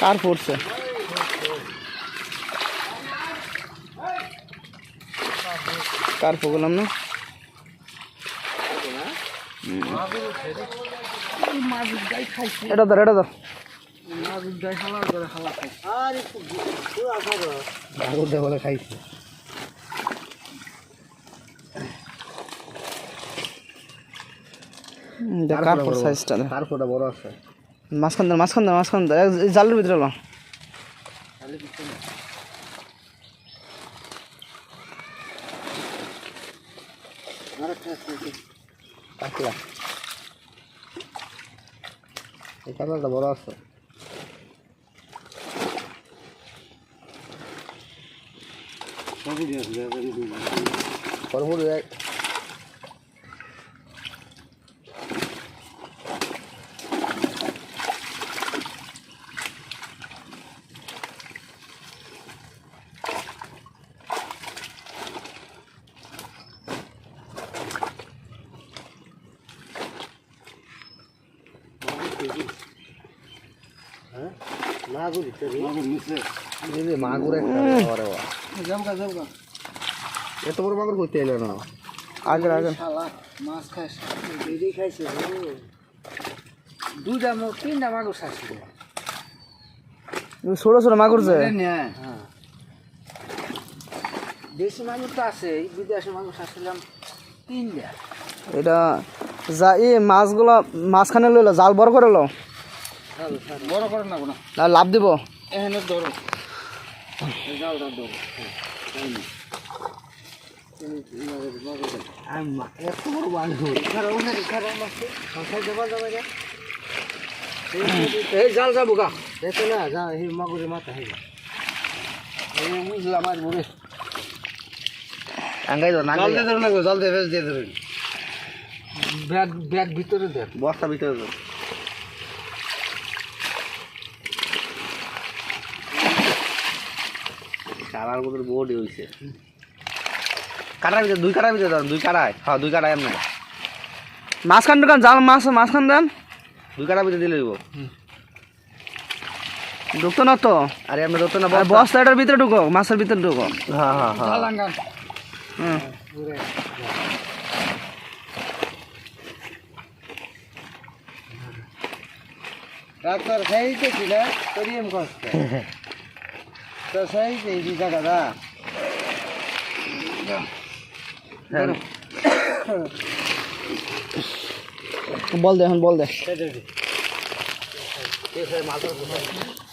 কার পড়ছে? কার পড়লাম না? এটা খাইছে। কার সাইজটা ফোটা বড় আছে। মাঝখান দেন মাঝখান দেন মাঝখান এই জালের ভিতরে লো এই কাঁকড়াটা বড় আছে। পরপুর মাগুর একটা আরে বাবা। এত বড় মাগুর করতে এলো না। আগে আগে। মাছ খাস বেরিয়ে খাইছে দুইটা মো তিনটা মাগুর খাইছে। ছোট ছোট মাগুর যে। হ্যাঁ। দেশি মাগুর তো আছে এই বিদেশি মাগুর খাচ্ছিলাম তিনটা। এটা যা এই মাছগুলো মাঝখানে লইলো জাল বড় করে লো বড় করে না কোনো। না লাভ দিব। এখানে ধরো। এই জালটা ধরো। এত বড় মাগুর যা এই জাল যাব গা দেখো না যা এই মাগুরের মাথা হয়ে এই বুঝলাম আর বলে। আঙ্গাই তো না জল দিয়ে ধরুন না জল দিয়ে ফেস দিয়ে ধরুন ব্যাগ ব্যাগ ভিতরে দেন। বস্তা ভিতরে তো কারার মধ্যে বডি হইছে। কাটার ভিতরে দুই কাটার ভিতরে ধরুন দুই কাটায়। হ্যাঁ দুই কাটায় এমনি। মাঝখান দোকান জাল মাছ মাঝখান দেন। দুই কাটার ভিতরে দিলে দিব। ঢুকতো না তো? আর এমনি ধরতো না আর বস্তা। এটার ভিতরে ঢুকো মাছের ভিতরে ঢুকো। হ্যাঁ হ্যাঁ হ্যাঁ। হুম। ডাক্তার খাইতে ছিল করিম কষ্ট তো সাইতে এই জায়গাটা বল দে এখন বল দে মাথার